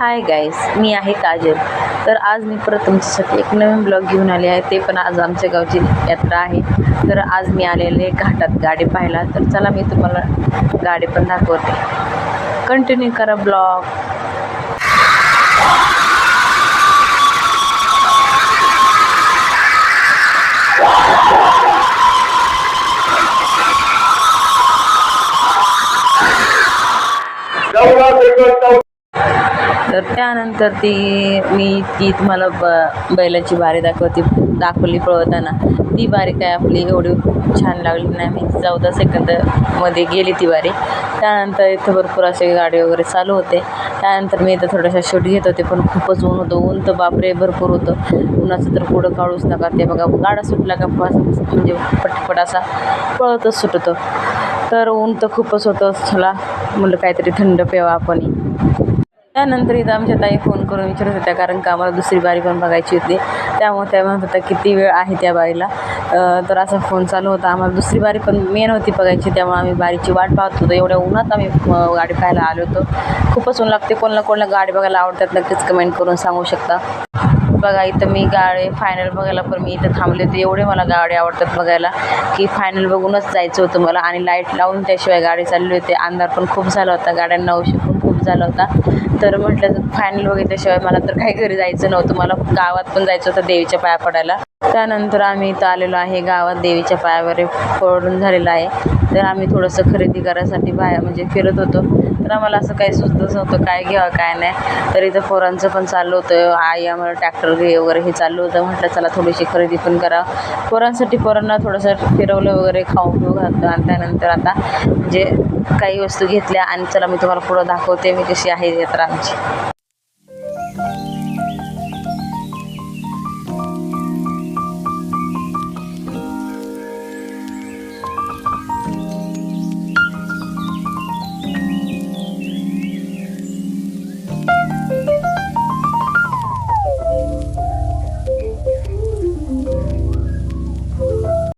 Hi guys मी आहे काजल. तर आज मी परत तुमच्यासाठी एक नवीन ब्लॉग घेऊन आले आहे. ते पण आज आमच्या गावची यात्रा आहे. तर आज मी आलेले घाटात गाडी पाहायला. तर चला मी तुम्हाला गाडी पण दाखवते. कंटिन्यू करा ब्लॉग तर त्यानंतर ती मी ती तुम्हाला ब बैलाची बारी दाखवते दाखवली पळवताना ती बारी काय आपली एवढी छान लागली नाही मी चौदा सेकंदमध्ये गेली ती बारी. त्यानंतर इथं भरपूर असे गाडी वगैरे चालू होते. त्यानंतर मी इथं थोडासा शूट घेत होते पण खूपच ऊन होतं. ऊन तर बापरे भरपूर होतं. उन्हाचं तर पुढं काढूच नका. ते बघा गाडा सुटला का फास म्हणजे पटपट असा पळतच सुटतो. तर ऊन तर खूपच होतं. चला म्हणलं काहीतरी थंड पेवा आपण त्यानंतर इथं आमच्या ताई फोन करून विचारत होत्या कारण का आम्हाला दुसरी बारी पण बघायची होती. त्यामुळे त्या म्हणत होत्या किती वेळ आहे त्या बारीला तर असा फोन चालू होता. आम्हाला दुसरी बारी पण मेन होती बघायची त्यामुळे आम्ही बारीची वाट पाहत होतो. एवढ्या उन्हात आम्ही गाडी पाहायला आलो होतो. खूपच ऊन लागते. कोणाला कोणाला गाडी बघायला आवडतात नक्कीच कमेंट करून सांगू शकता. बघा इथं मी गाडी फायनल बघायला पण मी इथं थांबले होते. एवढे मला गाडी आवडतात बघायला की फायनल बघूनच जायचं होतं मला. आणि लाइट लावून त्याशिवाय गाडी चालली होती. अंधार पण खूप झाला होता. गाड्यांना उशीर पण खूप झाला होता. तर म्हटलं फायनल बघितल्याशिवाय मला तर काही घरी जायचं नव्हतं. मला गावात पण जायचं होतं देवीच्या पाया पडायला. त्यानंतर आम्ही इथं आलेलो आहे गावात देवीच्या पायावर पडून झालेलं आहे. तर आम्ही थोडंसं खरेदी करायसाठी बाहेर म्हणजे फिरत होतो. तर आम्हाला असं काही सुचतच नव्हतं काय घ्यावं काय नाही. तर इथं पोरांचं पण चाललं होतं. आई आम्हाला ट्रॅक्टर घे वगैरे हे चाललं होतं. म्हटलं चला थोडीशी खरेदी पण करा. पोरांसाठी पोरांना थोडंसं फिरवलं वगैरे खाऊ पिऊ घातलं. आणि त्यानंतर आता म्हणजे काही वस्तू घेतल्या आणि चला मी तुम्हाला पुढं दाखवते. मी कशी आहे यात्रा आमची.